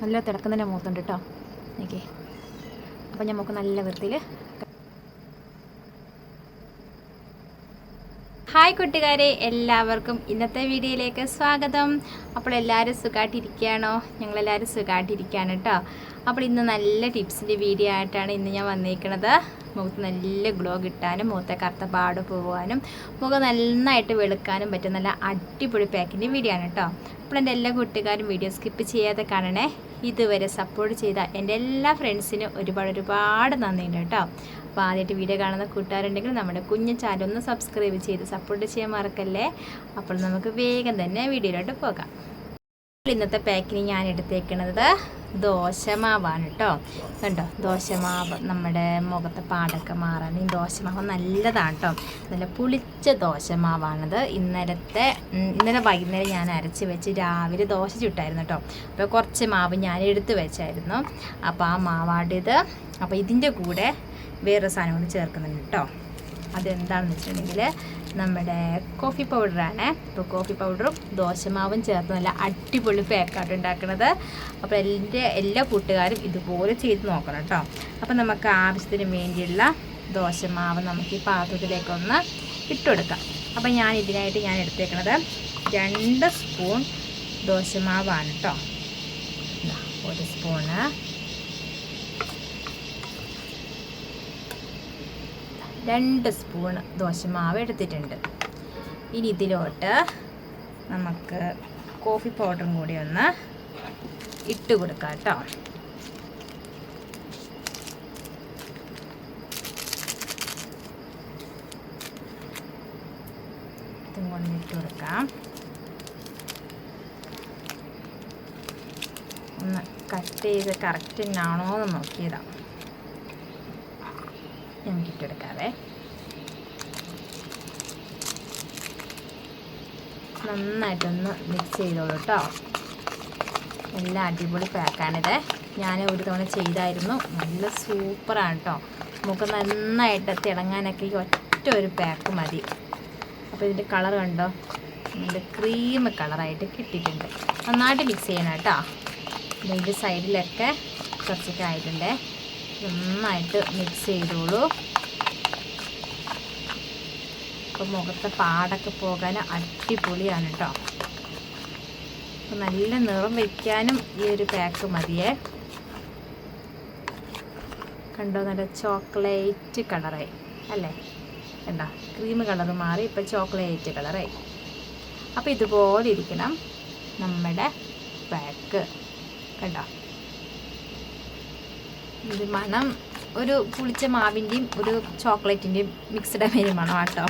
നല്ല തിളക്കുന്നതിന്റെ മൂത്തുണ്ട് കേട്ടോ ഓക്കെ. അപ്പം നമുക്ക് നല്ല വൃത്തിയിൽ ഹായ് കൂട്ടുകാരെ എല്ലാവർക്കും ഇന്നത്തെ വീഡിയോയിലേക്ക് സ്വാഗതം. അപ്പോൾ എല്ലാവരും സുഖമായിട്ടിരിക്കുകയാണോ ഞങ്ങളെല്ലാവരും സുഖമായിട്ടിരിക്കുകയാണ് കേട്ടോ അപ്പോൾ ഇന്ന് നല്ല ടിപ്സിന്റെ വീഡിയോ ആയിട്ടാണ് ഇന്ന് ഞാൻ വന്നിരിക്കുന്നത് മുഖത്ത് നല്ല ഗ്ലോ കിട്ടാനും മുഖത്തെ കറുത്ത പാട് പോകാനും മുഖം നന്നായിട്ട് വെളുക്കാനും പറ്റും നല്ല അടിപൊളി പാക്കിന്റെ വീഡിയോ ആണ് കേട്ടോ അപ്പോൾ എന്റെ എല്ലാ കൂട്ടുകാരും വീഡിയോ സ്കിപ്പ് ചെയ്യാതെ കാണണേ. ഇതുവരെ സപ്പോർട്ട് ചെയ്ത എന്റെ എല്ലാ ഫ്രണ്ട്സിനും ഒരുപാട് ഒരുപാട് നന്ദിയുണ്ട് കേട്ടോ. അപ്പോൾ ആദ്യമായിട്ട് വീഡിയോ കാണുന്ന കൂട്ടുകാരുണ്ടെങ്കിൽ നമ്മുടെ കുഞ്ഞു ചാനൽ ഒന്ന് സബ്സ്ക്രൈബ് ചെയ്ത് സപ്പോർട്ട് ചെയ്യാൻ മറക്കല്ലേ? അപ്പോൾ നമുക്ക് വേഗം തന്നെ വീഡിയോയിലോട്ട് പോകാം. ഇന്നത്തെ പാക്കിന് ഞാൻ എടുത്തേക്കുന്നത് ദോശമാവാണ് കേട്ടോ. കണ്ടോ? ദോശമാവ് നമ്മുടെ മുഖത്തെ പാടൊക്കെ മാറാൻ ഈ ദോശമാവ് നല്ലതാണ് കേട്ടോ. നല്ല പുളിച്ച ദോശമാവാണിത്. ഇന്നലത്തെ ഇന്നലെ വൈകുന്നേരം ഞാൻ അരച്ച് വെച്ച് രാവിലെ ദോശ ചുട്ടായിരുന്നു കേട്ടോ. അപ്പോൾ കുറച്ച് മാവ് ഞാൻ എടുത്ത് വെച്ചായിരുന്നു. അപ്പോൾ ആ മാവാടിത് അപ്പോൾ ഇതിന്റെ കൂടെ വേറൊരു സാധനം കൂടി ചേർക്കുന്നുണ്ട് കേട്ടോ. അതെന്താണെന്ന് വെച്ചിട്ടുണ്ടെങ്കിൽ നമ്മുടെ കോഫി പൗഡറാണ് അപ്പോൾ കോഫി പൗഡറും ദോശമാവും ചേർത്ത് നല്ല അടിപൊളി പേക്കാട്ട് ഉണ്ടാക്കുന്നത് അപ്പോൾ എന്റെ എല്ലാ കൂട്ടുകാരും ഇതുപോലെ ചെയ്ത് നോക്കണം കേട്ടോ അപ്പോൾ നമുക്ക് ആവശ്യത്തിന് വേണ്ടിയുള്ള ദോശമാവ് നമുക്ക് ഈ പാത്രത്തിലേക്കൊന്ന് ഇട്ടുകൊടുക്കാം അപ്പോൾ ഞാൻ ഇതിനായിട്ട് ഞാൻ എടുത്തേക്കണത് രണ്ട് സ്പൂൺ ദോശമാവാണ് കേട്ടോ ഒരു സ്പൂണ് രണ്ട് സ്പൂൺ ദോശമാവ് എടുത്തിട്ടുണ്ട്. ഇനി ഇതിലോട്ട് നമുക്ക് കോഫി പൗഡറും കൂടി ഒന്ന് ഇട്ട് കൊടുക്കാം കേട്ടോ. ഇതും കൊണ്ട് ഇട്ട് കൊടുക്കാം. ഒന്ന് കട്ട് ചെയ്ത് കറക്റ്റ് തന്നെയാണോ എന്ന് നോക്കിയതാണ് നമുക്ക് ഇട്ടെടുക്കാവേ നന്നായിട്ടൊന്ന് മിക്സ് ചെയ്തോളൂ കേട്ടോ എല്ലാം അടിപൊളി പാക്കാണിത് ഞാൻ ഒരു തവണ ചെയ്തായിരുന്നു. നല്ല സൂപ്പറാണ് കേട്ടോ നമുക്ക് നന്നായിട്ട് തിളങ്ങാനൊക്കെ ഈ ഒറ്റ ഒരു പാക്ക് മതി. അപ്പോൾ ഇതിന്റെ കളർ കണ്ടോ? നല്ല ക്രീം കളറായിട്ട് കിട്ടിയിട്ടുണ്ട്. നന്നായിട്ട് മിക്സ് ചെയ്യണം കേട്ടോ ഇതിന്റെ സൈഡിലൊക്കെ കുറച്ചൊക്കെ ആയിട്ടുണ്ട്. നന്നായിട്ട് മിക്സ് ചെയ്തോളൂ. അപ്പോൾ മുഖത്തെ പാടൊക്കെ പോകാൻ അടിപൊളിയാണ് കേട്ടോ അപ്പോൾ നല്ല നിറം വയ്ക്കാനും ഈ ഒരു പാക്ക് മതിയേ. കണ്ടോ നല്ല ചോക്ലേറ്റ് കളറായി അല്ലേ? കണ്ടോ ക്രീം കളർ മാറി ഇപ്പം ചോക്ലേറ്റ് കളറായി അപ്പോൾ ഇതുപോലെ ഇരിക്കണം നമ്മുടെ പാക്ക് കണ്ടോ? ഇത് മണം ഒരു പുളിച്ച മാവിന്റെയും ഒരു ചോക്ലേറ്റിന്റെയും മിക്സ്ഡ് ആയ മണം കേട്ടോ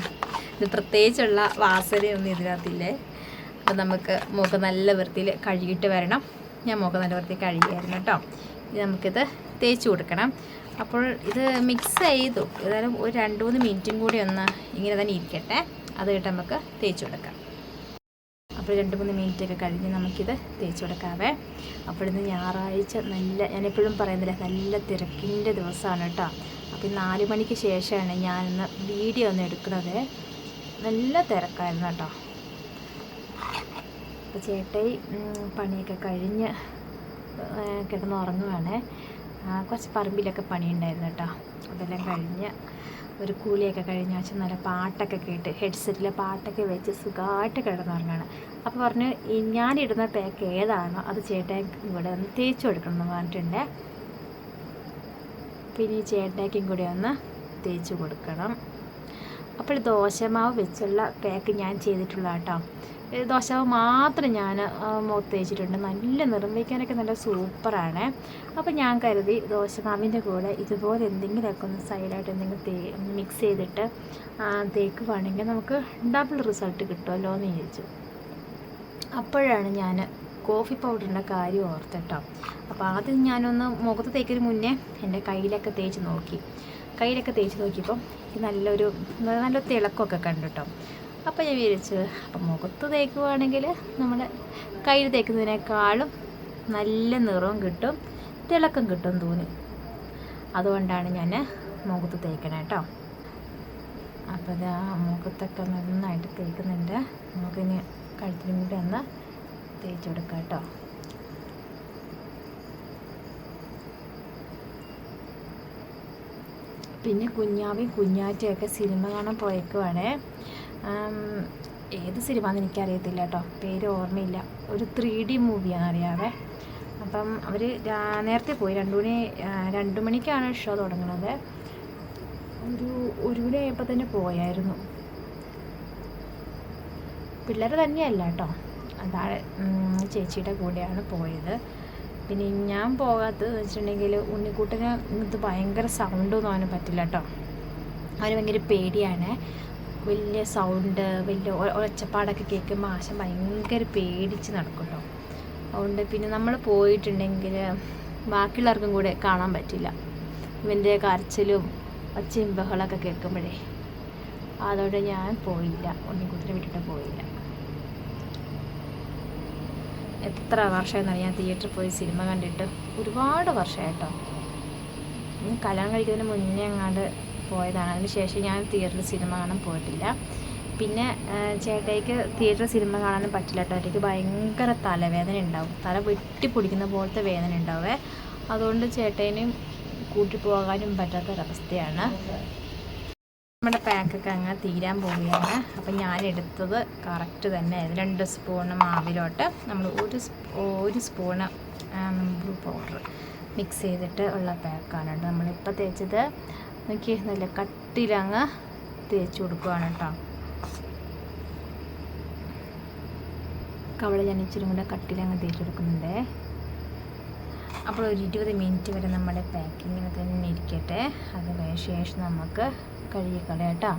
ഇത് പ്രത്യേകിച്ചുള്ള വാസനയൊന്നും ഇതിനകത്തില്ലേ? അപ്പം നമുക്ക് മുഖം നല്ല വൃത്തിയിൽ കഴുകിയിട്ട് വരണം. ഞാൻ മുഖം നല്ല വൃത്തിയിൽ കഴുകിയായിരുന്നു കേട്ടോ. ഇത് നമുക്കിത് തേച്ച് കൊടുക്കണം. അപ്പോൾ ഇത് മിക്സ് ചെയ്തു. ഏതായാലും ഒരു രണ്ട് മൂന്ന് മിനിറ്റും കൂടി ഒന്ന് ഇങ്ങനെ തന്നെ ഇരിക്കട്ടെ. അത് കിട്ടാൻ നമുക്ക് തേച്ച് കൊടുക്കാം. അപ്പോൾ രണ്ട് മൂന്ന് മിനിറ്റ് ഒക്കെ കഴിഞ്ഞ് നമുക്കിത് തേച്ച് കൊടുക്കാവേ. അപ്പോൾ ഇന്ന് ഞായറാഴ്ച നല്ല ഞാനെപ്പോഴും പറയുന്നില്ല നല്ല തിരക്കിന്റെ ദിവസമാണ് കേട്ടോ. അപ്പോൾ നാല് മണിക്ക് ശേഷമാണ് ഞാനിന്ന് വീഡിയോ ഒന്ന് എടുക്കുന്നത്. നല്ല തിരക്കായിരുന്നു കേട്ടോ. അപ്പോൾ ചേട്ടായി പണിയൊക്കെ കഴിഞ്ഞ് കിടന്നുറങ്ങുവാണേ. കുറച്ച് പറമ്പിലൊക്കെ പണിയുണ്ടായിരുന്നു കേട്ടോ. അതെല്ലാം കഴിഞ്ഞ് ഒരു കൂലിയൊക്കെ കഴിഞ്ഞ വെച്ച് നല്ല പാട്ടൊക്കെ കേട്ട് ഹെഡ്സെറ്റിലെ പാട്ടൊക്കെ വെച്ച് സുഖമായിട്ട് കിടന്നുറങ്ങാണ്. അപ്പോൾ പറഞ്ഞു ഞാനിടുന്ന പാക്ക് ഏതാണോ അത് ചേട്ടൻ ഇവിടെ ഒന്ന് തേച്ച് കൊടുക്കണം എന്ന് പറഞ്ഞിട്ടുണ്ട്. പിന്നെ ഈ ചേട്ടാക്കും കൂടി ഒന്ന് തേച്ച് കൊടുക്കണം അപ്പോൾ ദോശമാവ് വെച്ചുള്ള കേക്ക് ഞാൻ ചെയ്തിട്ടുള്ള കേട്ടോ. ദോശമാവ് മാത്രം ഞാൻ മുഖത്ത് തേച്ചിട്ടുണ്ട് നല്ല നിറം വയ്ക്കാനൊക്കെ നല്ല സൂപ്പറാണ് അപ്പോൾ ഞാൻ കരുതി ദോശമാവിന്റെ കൂടെ ഇതുപോലെ എന്തെങ്കിലുമൊക്കെ ഒന്ന് സൈഡായിട്ട് എന്തെങ്കിലും തേ മിക്സ് ചെയ്തിട്ട് തേക്കുവാണെങ്കിൽ നമുക്ക് ഡബിൾ റിസൾട്ട് കിട്ടുമല്ലോ എന്ന് വിചാരിച്ചു. അപ്പോഴാണ് ഞാൻ കോഫി പൗഡറിന്റെ കാര്യം ഓർത്തിട്ടോ അപ്പോൾ ആദ്യം ഞാനൊന്ന് മുഖത്ത് തേക്കിന് മുന്നേ എന്റെ കയ്യിലൊക്കെ തേച്ച് നോക്കി. കയ്യിലൊക്കെ തേച്ച് നോക്കിയപ്പോൾ നല്ലൊരു നല്ല തിളക്കമൊക്കെ കണ്ടു കേട്ടോ അപ്പോൾ ഞാൻ വിചാരിച്ചു അപ്പം മുഖത്ത് തേക്കുവാണെങ്കിൽ നമ്മൾ കയ്യിൽ തേക്കുന്നതിനേക്കാളും നല്ല നിറവും കിട്ടും തിളക്കം കിട്ടും തോന്നി. അതുകൊണ്ടാണ് ഞാൻ മുഖത്ത് തേക്കണേ കേട്ടോ. അപ്പോൾ ആ മുഖത്തൊക്കെ നന്നായിട്ട് തേക്കുന്നുണ്ട്. നമുക്കിനി കഴുത്തിനും കൂടി ഒന്ന് തേച്ച് കൊടുക്കാം കേട്ടോ. പിന്നെ കുഞ്ഞാവി കുഞ്ഞാറ്റയൊക്കെ സിനിമ കാണാൻ പോയേക്കുവാണ്. ഏത് സിനിമ എന്ന് എനിക്കറിയത്തില്ല കേട്ടോ. പേര് ഓർമ്മയില്ല. ഒരു ത്രീ ഡി മൂവിയാണ് അറിയാവേ. അപ്പം അവർ നേരത്തെ പോയി. രണ്ടു മണി രണ്ടു മണിക്കാണ് ഷോ തുടങ്ങുന്നത്. ഒരു ഒരു മണി ആയപ്പോൾ തന്നെ പോയായിരുന്നു. പിള്ളേർ തന്നെയല്ല കേട്ടോ. അതാണ് ചേച്ചിയുടെ കൂടെയാണ് പോയത്. പിന്നെ ഞാൻ പോകാത്തത് വെച്ചിട്ടുണ്ടെങ്കിൽ ഉണ്ണിക്കുട്ടന് ഇത് ഭയങ്കര സൗണ്ടൊന്നും അവന് പറ്റില്ല കേട്ടോ. അവന് ഭയങ്കര പേടിയാണ്. വലിയ സൗണ്ട് വലിയ ഒച്ചപ്പാടൊക്കെ കേൾക്കുമ്പോൾ ആശ ഭയങ്കര പേടിച്ച് നടക്കും കേട്ടോ. അതുകൊണ്ട് പിന്നെ നമ്മൾ പോയിട്ടുണ്ടെങ്കിൽ ബാക്കിയുള്ളവർക്കും കൂടെ കാണാൻ പറ്റില്ല. ഇവന്റെ കരച്ചിലും ഒച്ചയും ബഹളമൊക്കെ കേൾക്കുമ്പോഴേ. അതോടെ ഞാൻ പോയില്ല. ഉണ്ണിക്കുട്ടിനെ വിട്ടിട്ട് പോയില്ല. എത്ര വർഷമായിരുന്നു ഞാൻ തിയേറ്ററിൽ പോയി സിനിമ കണ്ടിട്ട് ഒരുപാട് വർഷമായിട്ടോ. കല്യാണം കഴിക്കുന്നതിന് മുന്നേ എങ്ങാണ്ട് പോയതാണ്. അതിന് ശേഷം ഞാൻ തിയേറ്ററിൽ സിനിമ കാണാൻ പോയിട്ടില്ല. പിന്നെ ചേട്ടയ്ക്ക് ചേട്ടായിക്ക് തിയേറ്ററിൽ സിനിമ കാണാനും പറ്റില്ല കേട്ടോ. എനിക്ക് ഭയങ്കര തലവേദന ഉണ്ടാവും. തല വെട്ടി പൊടിക്കുന്ന പോലത്തെ വേദന ഉണ്ടാവേ. അതുകൊണ്ട് ചേട്ടേനെയും കൂട്ടി പോകാനും പറ്റാത്തൊരവസ്ഥയാണ്. നമ്മുടെ പാക്കൊക്കെ അങ്ങ് തീരാൻ പോവുകയാണ്. അപ്പം ഞാൻ എടുത്തത് കറക്റ്റ് തന്നെ രണ്ട് സ്പൂണ് മാവിലോട്ട് നമ്മൾ ഒരു ഒരു സ്പൂണ് ബ്ലൂ പൗഡർ മിക്സ് ചെയ്തിട്ട് ഉള്ള പാക്കാണ് കേട്ടോ. നമ്മളിപ്പോൾ തേച്ചത് നോക്കി നല്ല കട്ടിലങ്ങ് തേച്ച് കൊടുക്കുകയാണ് കേട്ടോ. കവള ഞാൻ ഇച്ചിരി കൂടെ കട്ടിലങ്ങ് തേച്ച് കൊടുക്കുന്നുണ്ടേ. അപ്പോൾ ഒരു ഇരുപത് മിനിറ്റ് വരെ നമ്മുടെ പാക്കിങ്ങിന് തന്നെ ഇരിക്കട്ടെ. അത് കഴിഞ്ഞ ശേഷം നമുക്ക് കഴുകിക്കളയാം കേട്ടോ.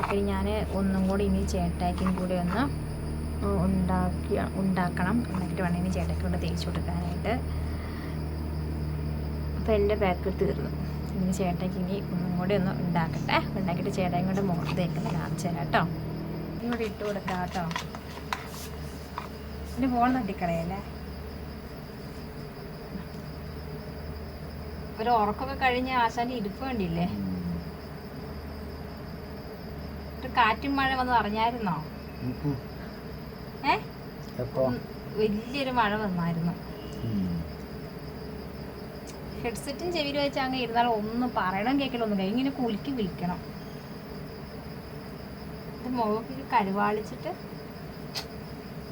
അപ്പോൾ ഞാൻ ഒന്നും കൂടി ഇനി ചേട്ടാക്കും കൂടി ഒന്ന് ഉണ്ടാക്കി ഉണ്ടാക്കണം. എന്നിട്ട് വേണം ഇനി ചേട്ടയ്ക്ക് തേച്ച് കൊടുക്കാനായിട്ട്. അപ്പോൾ എന്റെ പാക്ക് തീർന്നു. ഇനി ചേട്ടയ്ക്ക് ഇനി ഒന്നും കൂടി ഒന്ന് ഉണ്ടാക്കട്ടെ. ഉണ്ടാക്കിയിട്ട് ചേട്ടായും കൊണ്ട് മുഖത്ത് തേക്കുന്നത് കാണിച്ചു തരാം കേട്ടോ. ഇട്ട് കൊടുക്കാം കേട്ടോ. എന്റെ ഫോൺ തട്ടിക്കളയല്ലേ? ഒരു ഉറക്കൊക്കെ കഴിഞ്ഞ് ആശാന്റെ ഇരിപ്പ് കണ്ടില്ലേ? ഒരു കാറ്റും മഴ വന്ന് അറിഞ്ഞായിരുന്നോ ഏ? വലിയൊരു മഴ വന്നായിരുന്നു. ഹെഡ്സെറ്റും ചെവിയിൽ വെച്ച് അങ്ങ് ഇരുന്നാൽ ഒന്നും പറയണം ഒന്നും കഴിയും ഇങ്ങനെ കുലുക്കി വിളിക്കണം. ഇത് മുഖക്ക് കരുവാളിച്ചിട്ട്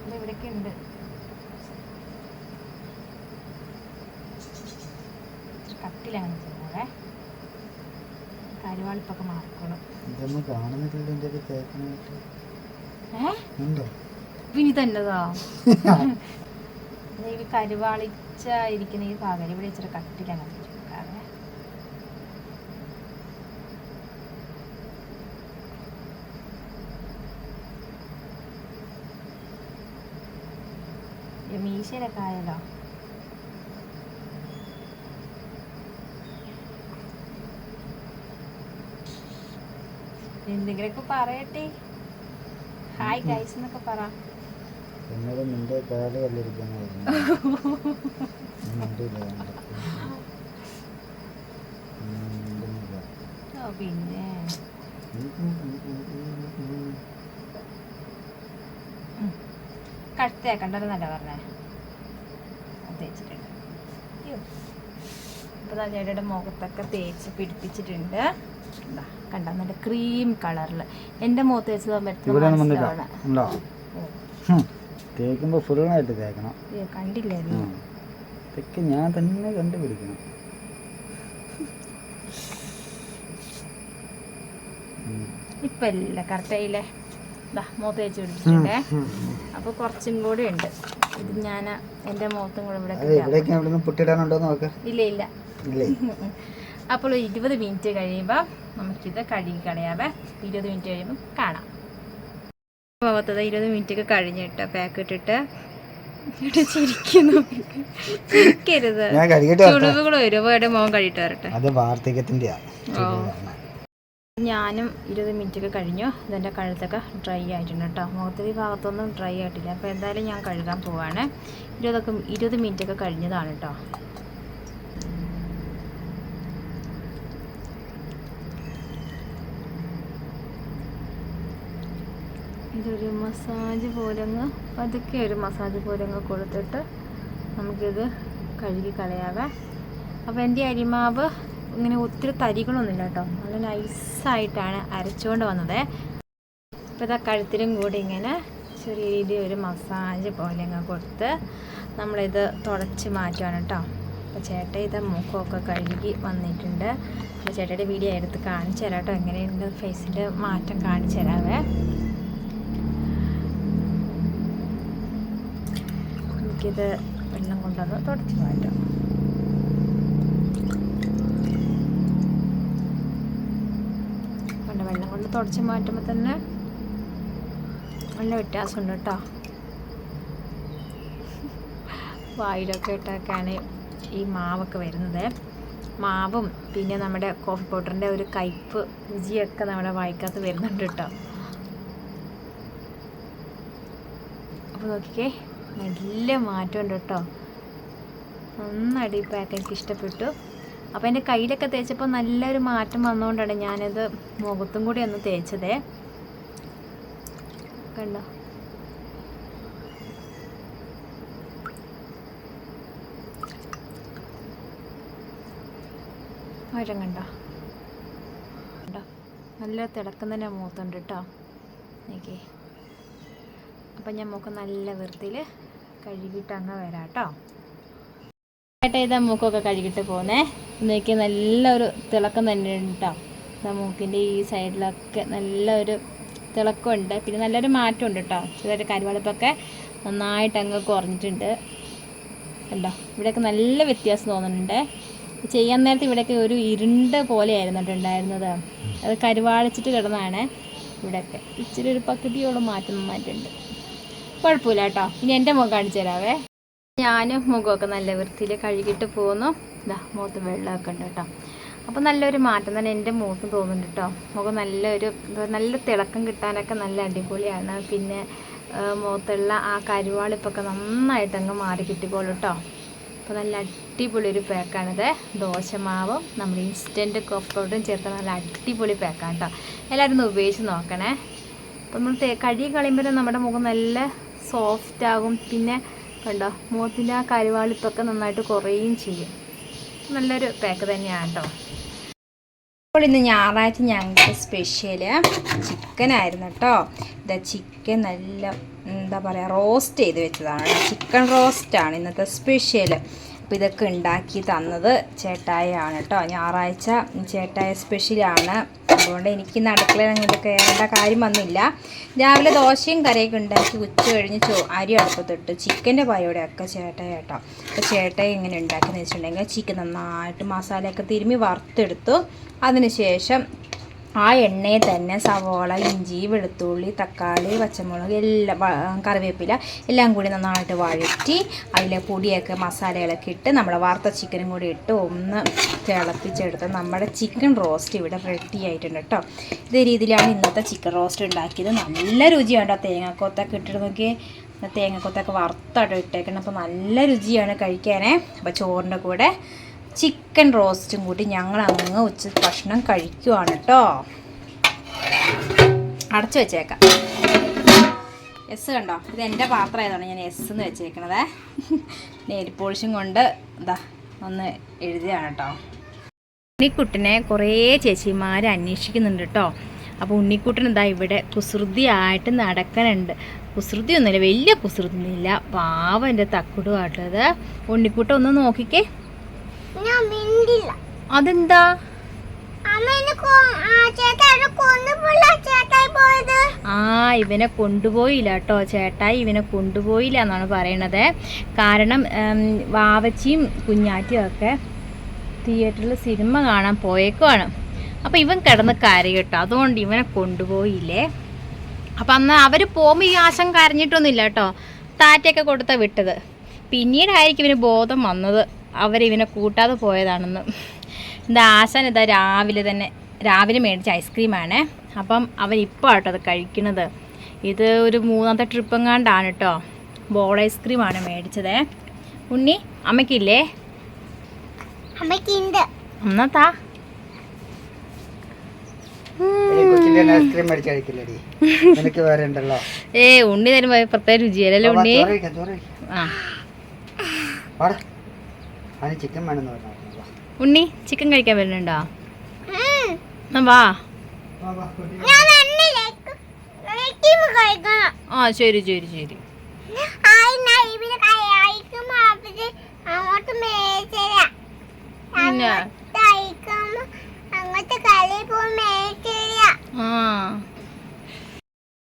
ഇത് ഇവിടെയൊക്കെ ഉണ്ട്. കട്ടിലാണ് ചെയ്യുന്നത് കരുവാളിപ്പൊക്കെ മാറിക്കോളും ഇനി പിന്നെ ഈ കരുവാളിച്ച ഇരിക്കുന്ന ഈ ഭാഗം ഇവിടെ ഇച്ചിരി കട്ടിക്കാൻ മീശയിലൊക്കെ ആയല്ലോ എന്തെങ്കിലുമൊക്കെ പറയട്ടെ. ഹായ് ഗൈസ് എന്നൊക്കെ പറ. എന്നോട് നിന്റെ കാൽ കല്ലിരിക്കാന്ന് പറഞ്ഞു. തേച്ചിട്ടുണ്ട്. ഇപ്പൊ ചേട്ടയുടെ മുഖത്തൊക്കെ തേച്ച് പിടിപ്പിച്ചിട്ടുണ്ട്. ദാ, കണ്ടോ? നല്ല ക്രീം കളറിൽ എന്റെ മുഖത്ത് വെച്ച് ഇവിടെ ഒന്നും വന്നില്ല. മനസ്സിലാണ് ഉണ്ടോ? ഹും. തേക്കുമ്പോ ഫുള്ളായിട്ട് തേക്കണം. കണ്ടില്ലായിരുന്നു. ഇതൊക്കെ ഞാൻ തന്നെ കണ്ടുപിടിക്കണം. ഇപ്പം ഇല്ല. കറക്റ്റായില്ലേ മുഖത്ത് തേച്ച് അപ്പോൾ കുറച്ചും കൂടി ഉണ്ട്. ഇത് ഞാൻ എന്റെ മുഖത്തും കൂടെ ഇവിടെ ഇല്ല. ഇല്ലേ? അപ്പോൾ ഇരുപത് മിനിറ്റ് കഴിയുമ്പോൾ നമുക്കിത് കഴുകി കളയാവേ ഇരുപത് മിനിറ്റ് കഴിയുമ്പോൾ കാണാം. പോകത്തത് ഇരുപത് മിനിറ്റ് ഒക്കെ കഴിഞ്ഞിട്ട് പാക്ക് ഇട്ടിട്ട്. ചിരിക്കുന്നു. ചിരിക്കരുത്. ചുളിവുകൾ വരുമ്പോൾ ഇവിടെ മോൻ കഴിയിട്ട് വരട്ടെ. അത് വാർദ്ധക്യത്തിന്റെയാ. ഓ. ഞാനും ഇരുപത് മിനിറ്റ് ഒക്കെ കഴിഞ്ഞു. ഇതെന്റെ കഴുത്തൊക്കെ ഡ്രൈ ആയിട്ടുണ്ട് കേട്ടോ. മുഖത്തെ ഈ ഭാഗത്തൊന്നും ഡ്രൈ ആയിട്ടില്ല. അപ്പോൾ എന്തായാലും ഞാൻ കഴുകാൻ പോവാണ്. ഇരുപതൊക്കെ ഇരുപത് മിനിറ്റ് ഒക്കെ കഴിഞ്ഞതാണ് കേട്ടോ. ഇതൊരു മസാജ് പോലങ്ങ് പതുക്കെ ഒരു മസാജ് പോലങ്ങ് കൊടുത്തിട്ട് നമുക്കിത് കഴുകി കളയാവേ. അപ്പോൾ എന്റെ അരിമാവ് ഇങ്ങനെ ഒത്തിരി തരികളൊന്നുമില്ല കേട്ടോ. നല്ല നൈസായിട്ടാണ് അരച്ചുകൊണ്ട് വന്നത്. ഇപ്പോൾ ഇതാ കഴുത്തിലും കൂടി ഇങ്ങനെ ചെറിയ രീതിയിൽ ഒരു മസാജ് പോലെ അങ്ങ് കൊടുത്ത് നമ്മളിത് തുടച്ച് മാറ്റുകയാണ് കേട്ടോ. അപ്പോൾ ചേട്ട ഇത് മുഖമൊക്കെ കഴുകി വന്നിട്ടുണ്ട്. അപ്പോൾ ചേട്ടയുടെ വീഡിയോ എടുത്ത് കാണിച്ചു തരാം കേട്ടോ. എങ്ങനെയുണ്ട് ഫേസിന്റെ മാറ്റം കാണിച്ചു തരാവേ. എനിക്കിത് വെള്ളം കൊണ്ടൊന്ന് തുടച്ച് മാറ്റാം. വെള്ളം കൊണ്ട് തുടച്ച് മാറ്റുമ്പോൾ തന്നെ നല്ല വ്യത്യാസമുണ്ട് കേട്ടോ. വായിലൊക്കെ ഇട്ടൊക്കെയാണ് ഈ മാവൊക്കെ വരുന്നത്. മാവും പിന്നെ നമ്മുടെ കോഫി പൗഡറിന്റെ ഒരു കയ്പ്പ് രുചിയൊക്കെ നമ്മുടെ വായിക്കകത്ത് വരുന്നുണ്ട് കേട്ടോ. അപ്പോൾ നോക്കിക്കേ. നല്ല മാറ്റമുണ്ട് കേട്ടോ. നന്നായിട്ട് ഈ പാക്ക് എനിക്ക് ഇഷ്ടപ്പെട്ടു. അപ്പോൾ എന്റെ കയ്യിലൊക്കെ തേച്ചപ്പോൾ നല്ലൊരു മാറ്റം വന്നുകൊണ്ടാണ് ഞാനത് മുഖത്തും കൂടി ഒന്ന് തേച്ചതേ. കണ്ടോ? മരം കണ്ടോ? കണ്ടോ? നല്ല തിളക്കം തന്നെ മൂത്തുണ്ട് കേട്ടോ. നോക്കിയേ. അപ്പം മുഖം നല്ല വൃത്തിയിൽ കഴുകിയിട്ട് അങ്ങ് വരാം കേട്ടോ ചേട്ടാ ഇതാ മൂക്കൊക്കെ കഴുകിയിട്ട് പോകുന്നേ ഇന്നേക്ക് നല്ലൊരു തിളക്കം തന്നെ ഉണ്ട്? കേട്ടോ മൂക്കിന്റെ ഈ സൈഡിലൊക്കെ നല്ലൊരു തിളക്കമുണ്ട്. പിന്നെ നല്ലൊരു മാറ്റം ഉണ്ട് കേട്ടോ ചെറിയൊരു കരുവളപ്പൊക്കെ നന്നായിട്ട് അങ്ങ് കുറഞ്ഞിട്ടുണ്ട്. കണ്ടോ? ഇവിടെയൊക്കെ നല്ല വ്യത്യാസം തോന്നുന്നുണ്ട്. ചെയ്യാൻ നേരത്തെ ഇവിടെയൊക്കെ ഒരു ഇരുണ്ട പോലെയായിരുന്നു ഉണ്ടായിരുന്നത്. അത് കരുവാളിച്ചിട്ട് കിടന്നാണ് ഇവിടെയൊക്കെ. ഇച്ചിരി ഒരു പകുതിയോളം മാറ്റം നന്നായിട്ടുണ്ട് കുഴപ്പമില്ല കേട്ടോ. ഇനി എന്റെ മുഖം കാണിച്ചു തരാവേ. ഞാനും മുഖമൊക്കെ നല്ല വൃത്തിയിൽ കഴുകിയിട്ട് പോകുന്നു. ഇതാ മുഖത്ത് വെള്ളമൊക്കെ ഉണ്ട് കേട്ടോ. അപ്പോൾ നല്ലൊരു മാറ്റം തന്നെ എന്റെ മുഖത്ത് തോന്നുന്നുണ്ട് കേട്ടോ. മുഖം നല്ലൊരു നല്ല തിളക്കം കിട്ടാനൊക്കെ നല്ല അടിപൊളിയാണ്. പിന്നെ മുഖത്തുള്ള ആ കരുവാളിപ്പൊക്കെ നന്നായിട്ട് അങ്ങ് മാറി കിട്ടിക്കോളൂ കേട്ടോ. അപ്പോൾ നല്ല അടിപൊളി ഒരു പാക്കാണിത്. ദോശമാവും നമ്മൾ ഇൻസ്റ്റന്റ് കോഫ് പൗഡറും ചേർത്ത നല്ല അടിപൊളി പാക്കാണ് കേട്ടോ. എല്ലാവരും ഒന്ന് ഉപയോഗിച്ച് നോക്കണേ. അപ്പോൾ നമ്മൾ കഴുകി കളയുമ്പോൾ നമ്മുടെ മുഖം നല്ല സോഫ്റ്റ് ആകും. പിന്നെ കണ്ടോ മുഖത്തിന്റെ ആ കരുവാളിപ്പൊക്കെ നന്നായിട്ട് കുറയുകയും ചെയ്യും. നല്ലൊരു പാക്ക് തന്നെയാണ് കേട്ടോ അപ്പോൾ ഇന്ന് ഞായറാഴ്ച ഞങ്ങൾക്ക് സ്പെഷ്യൽ ചിക്കനായിരുന്നു കേട്ടോ ഇതാ ചിക്കൻ നല്ല എന്താ പറയുക റോസ്റ്റ് ചെയ്ത് വെച്ചതാണ്. ചിക്കൻ റോസ്റ്റാണ് ഇന്നത്തെ സ്പെഷ്യൽ അപ്പോൾ ഇതൊക്കെ ഉണ്ടാക്കി തന്നത് ചേട്ടായാണ് കേട്ടോ. ഞായറാഴ്ച ചേട്ടായ സ്പെഷ്യലാണ്. അതുകൊണ്ട് എനിക്ക് ഇന്ന് അടുക്കളയിൽ അങ്ങോട്ട് കയറേണ്ട കാര്യം വന്നില്ല. രാവിലെ ദോശയും കറിയൊക്കെ ഉണ്ടാക്കി ഉച്ച കഴിഞ്ഞ് ചോ അരി അടുപ്പത്തിട്ട് ചിക്കന്റെ പായോടെയൊക്കെ ചേട്ടായ കേട്ടോ. അപ്പോൾ ചേട്ടായി ഇങ്ങനെ ഉണ്ടാക്കിയെന്ന് വെച്ചിട്ടുണ്ടെങ്കിൽ ചിക്കൻ നന്നായിട്ട് മസാലയൊക്കെ തിരുമ്മി വറുത്തെടുത്തു. അതിനുശേഷം ആ എണ്ണയിൽ തന്നെ സവോള ഇഞ്ചി വെളുത്തുള്ളി തക്കാളി പച്ചമുളക് എല്ലാം കറിവേപ്പില എല്ലാം കൂടി നന്നായിട്ട് വഴറ്റി അതിലെ പൊടിയൊക്കെ മസാലകളൊക്കെ ഇട്ട് നമ്മൾ വറുത്ത ചിക്കനും കൂടി ഇട്ട് ഒന്ന് തിളപ്പിച്ചെടുത്ത് നമ്മുടെ ചിക്കൻ റോസ്റ്റ് ഇവിടെ റെഡി ആയിട്ടുണ്ട് കേട്ടോ. ഇതേ രീതിയിലാണ് ഇന്നത്തെ ചിക്കൻ റോസ്റ്റ് ഉണ്ടാക്കിയത്. നല്ല രുചിയാണ് കേട്ടോ തേങ്ങാക്കൊത്തൊക്കെ ഇട്ടിട്ട് നോക്കി തേങ്ങക്കൊത്തൊക്കെ വറുത്തായിട്ട് ഇട്ടേക്കണം അപ്പോൾ നല്ല രുചിയാണ് കഴിക്കാനേ. അപ്പോൾ ചോറിന്റെ കൂടെ ചിക്കൻ റോസ്റ്റും കൂടി ഞങ്ങൾ അങ്ങ് ഉച്ച ഭക്ഷണം കഴിക്കുവാണ് കേട്ടോ. അടച്ചു വെച്ചേക്കാം. എസ് കണ്ടോ? ഇത് എന്റെ പാത്രം ആയതാണ് ഞാൻ എസ് എന്ന് വെച്ചേക്കണത്. നെയിൽ പോളിഷും കൊണ്ട് ഇതാ ഒന്ന് എഴുതിയാണ് കേട്ടോ. ഉണ്ണിക്കുട്ടനെ കുറേ ചേച്ചിമാർ അന്വേഷിക്കുന്നുണ്ട് കേട്ടോ. അപ്പോൾ ഉണ്ണിക്കുട്ടൻ ഇതാ ഇവിടെ കുസൃതിയായിട്ട് നടക്കണുണ്ട്. കുസൃതിയൊന്നുമില്ല വലിയ കുസൃതിയൊന്നുമില്ല. പാവം എന്റെ തക്കുടുമായിട്ടത് ഉണ്ണിക്കുട്ടൻ ഒന്ന് നോക്കിക്കേ. ഞാൻ മിണ്ടില്ല. അതെന്താ? ആ ഇവനെ കൊണ്ടുപോയില്ല കേട്ടോ. ചേട്ടായി ഇവനെ കൊണ്ടുപോയില്ല എന്നാണ് പറയണത്. കാരണം വാവച്ചിയും കുഞ്ഞാറ്റിയും ഒക്കെ തിയേറ്ററിൽ സിനിമ കാണാൻ പോയേക്കുവാണ്. അപ്പോൾ ഇവൻ കിടന്ന് കരയും കേട്ടോ അതുകൊണ്ട് ഇവനെ കൊണ്ടുപോയില്ലേ? അപ്പം അന്ന് അവർ പോകുമ്പോൾ ഈ ആശം കരഞ്ഞിട്ടൊന്നുമില്ല കേട്ടോ. താറ്റയൊക്കെ കൊടുത്താൽ വിട്ടത്. പിന്നീടായിരിക്കും ഇവന് ബോധം വന്നത്. അവരിവനെ കൂട്ടാതെ പോയതാണെന്ന്. എന്താ ആശാൻ ഇതാ രാവിലെ തന്നെ രാവിലെ മേടിച്ച ഐസ്ക്രീമാണ്. അപ്പം അവൻ ഇപ്പോൾ ആട്ടോ അത് കഴിക്കുന്നത് ഇത് ഒരു മൂന്നാമത്തെ ട്രിപ്പ് എങ്ങാണ്ടാണ് കേട്ടോ ബോൾ ഐസ്ക്രീമാണ് മേടിച്ചത്. ഉണ്ണി അമ്മയ്ക്കില്ലേ? അമ്മയ്ക്കുണ്ട്. എന്നാത്താ ഏ ഉണ്ണി തരുമ്പോ പ്രത്യേക രുചിയല്ലേ ഉണ്ണി? ആ. ചിക്കൻ വേണമെന്ന് പറഞ്ഞു ഉണ്ണി ചിക്കൻ കഴിക്കാൻ വരുന്നുണ്ടോ? വാ. ആ ശരി ശരി ശരി. അങ്ങോട്ട് പിന്നെ? കളി ആ.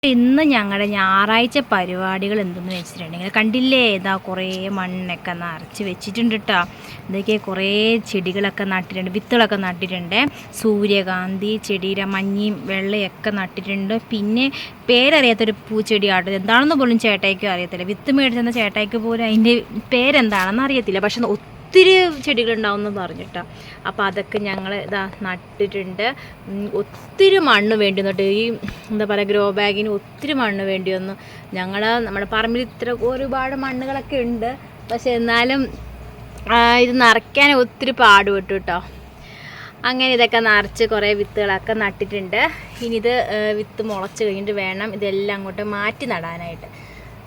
ഇന്ന് ഞങ്ങളുടെ ഞായറാഴ്ച പരിപാടികൾ എന്തെന്ന് വെച്ചിട്ടുണ്ടെങ്കിൽ കണ്ടില്ലേ? ഇതാ കുറേ മണ്ണൊക്കെ നിറച്ച് വെച്ചിട്ടുണ്ട് കേട്ടോ ഇതൊക്കെ കുറേ ചെടികളൊക്കെ നട്ടിട്ടുണ്ട്. വിത്തുകളൊക്കെ നട്ടിട്ടുണ്ട്. സൂര്യകാന്തി ചെടിയുടെ മഞ്ഞയും വെള്ളയൊക്കെ നട്ടിട്ടുണ്ട്. പിന്നെ പേരറിയാത്തൊരു പൂച്ചെടിയാട്ടോ എന്താണെന്ന് പോലും ചേട്ടായിക്കും അറിയത്തില്ല. വിത്ത് മേടിച്ചെന്ന ചേട്ടായിക്ക് പോലും അതിന്റെ പേരെന്താണെന്ന് അറിയത്തില്ല. പക്ഷെ ഒത്തിരി ചെടികളുണ്ടാവുമെന്ന് പറഞ്ഞിട്ടാ. അപ്പോൾ അതൊക്കെ ഞങ്ങൾ ഇതാ നട്ടിട്ടുണ്ട്. ഒത്തിരി മണ്ണ് വേണ്ടി വന്നിട്ട് ഈ എന്താ പറയുക ഗ്രോ ബാഗിന് ഒത്തിരി മണ്ണ് വേണ്ടി വന്നു. ഞങ്ങൾ നമ്മുടെ പറമ്പിൽ ഇത്ര ഒരുപാട് മണ്ണുകളൊക്കെ ഉണ്ട്. പക്ഷെ എന്നാലും ഇത് നിറയ്ക്കാൻ ഒത്തിരി പാടുപെട്ടു കേട്ടോ അങ്ങനെ ഇതൊക്കെ നിറച്ച് കുറേ വിത്തുകളൊക്കെ നട്ടിട്ടുണ്ട്. ഇനി ഇത് വിത്ത് മുളച്ച് കഴിഞ്ഞിട്ട് വേണം ഇതെല്ലാം അങ്ങോട്ട് മാറ്റി നടാനായിട്ട്.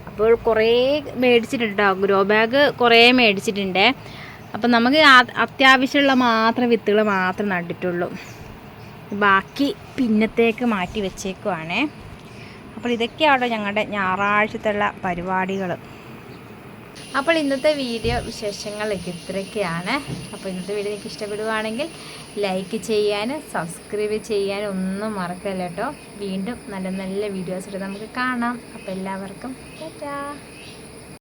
അപ്പോൾ കുറേ മേടിച്ചിട്ടുണ്ട് ഗ്രോ ബാഗ് കുറേ മേടിച്ചിട്ടുണ്ട്. അപ്പം നമുക്ക് അത്യാവശ്യമുള്ള മാത്രം വിത്തുകൾ മാത്രം നട്ടിട്ടുള്ളൂ. ബാക്കി പിന്നത്തേക്ക് മാറ്റി വെച്ചേക്കുവാണേ. അപ്പോൾ ഇതൊക്കെയാണ് ഞങ്ങളുടെ ഞായറാഴ്ചത്തുള്ള പരിപാടികൾ. അപ്പോൾ ഇന്നത്തെ വീഡിയോ വിശേഷങ്ങൾ ഇത്രയൊക്കെയാണ്. അപ്പോൾ ഇന്നത്തെ വീഡിയോ നിങ്ങൾക്ക് ഇഷ്ടപ്പെടുവാണെങ്കിൽ ലൈക്ക് ചെയ്യാൻ സബ്സ്ക്രൈബ് ചെയ്യാൻ ഒന്നും മറക്കല്ല വീണ്ടും നല്ല നല്ല വീഡിയോസ് നമുക്ക് കാണാം. അപ്പോൾ എല്ലാവർക്കും ടാറ്റാ.